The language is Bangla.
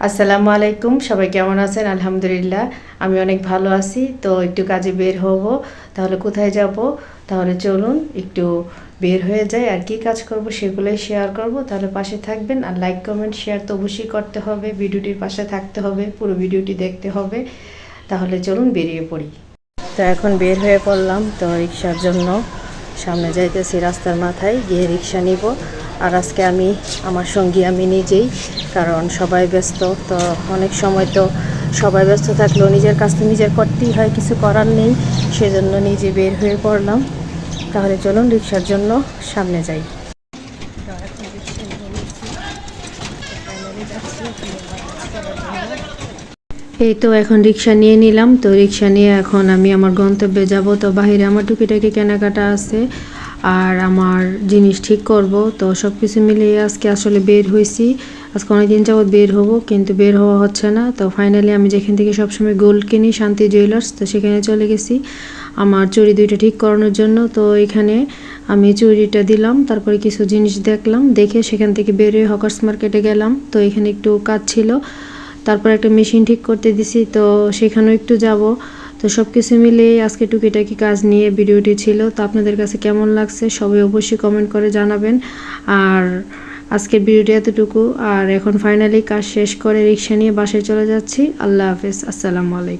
আসসালামু আলাইকুম, সবাই কেমন আছেন? আলহামদুলিল্লাহ, আমি অনেক ভালো আছি। তো একটু কাজে বের হব, তাহলে কোথায় যাব? তাহলে চলুন, একটু বের হয়ে যাই। আর কি কাজ করব সেগুলোই শেয়ার করব। তাহলে পাশে থাকবেন আর লাইক কমেন্ট শেয়ার তো অবশ্যই করতে হবে। ভিডিওটির পাশে থাকতে হবে, পুরো ভিডিওটি দেখতে হবে। তাহলে চলুন বেরিয়ে পড়ি। তো এখন বের হয়ে পড়লাম, তো রিক্সার জন্য সামনে যাইতেছি রাস্তার মাথায়, গিয়ে রিক্সা নিব। আর আজকে আমি, আমার সঙ্গী আমি নিজেই কারণ সবাই ব্যস্ত, তো অনেক সময় তো সবাই ব্যস্ত থাকলেও নিজের কাজ তো নিজের করতেই হয়, কিছু করার নেই, সেজন্য নিজে বের হয়ে পড়লাম। তাহলে চলুন রিক্সার জন্য সামনে যাই। এই তো এখন রিক্সা নিয়ে নিলাম, তো রিক্সা নিয়ে এখন আমি আমার গন্তব্যে যাব। তো বাইরে আমার টুকিটাকি কেনাকাটা আছে, আর আমার জিনিস ঠিক করব, তো সব কিছু মিলিয়ে আজকে আসলে বের হয়েছি। আজকে অনেকদিন যাবৎ বের হব, কিন্তু বের হওয়া হচ্ছে না। তো ফাইনালি আমি যেখান থেকে সবসময় গোল্ড কিনি শান্তি জুয়েলার্স তো সেখানে চলে গেছি। আমার চুরি দুইটা ঠিক করানোর জন্য, তো এখানে আমি চুরিটা দিলাম, তারপরে কিছু জিনিস দেখলাম, দেখে সেখান থেকে বেরিয়ে হকার্স মার্কেটে গেলাম। তো এখানে একটু কাজ ছিল, তারপর একটা মেশিন ঠিক করতে দিছি, তো সেখানেও একটু যাব। তো সব কিছু মিলে আজকে টুকিটাকি কাজ নিয়ে ভিডিওটি ছিল। তো আপনাদের কাছে কেমন লাগছে, সবাই অবশ্যই কমেন্ট করে জানাবেন। আর আজকের ভিডিওটি এতটুকু। আর এখন ফাইনালি কাজ শেষ করে রিক্সা নিয়ে বাসায় চলে যাচ্ছি। আল্লাহ হাফেজ। আসসালামু আলাইকুম।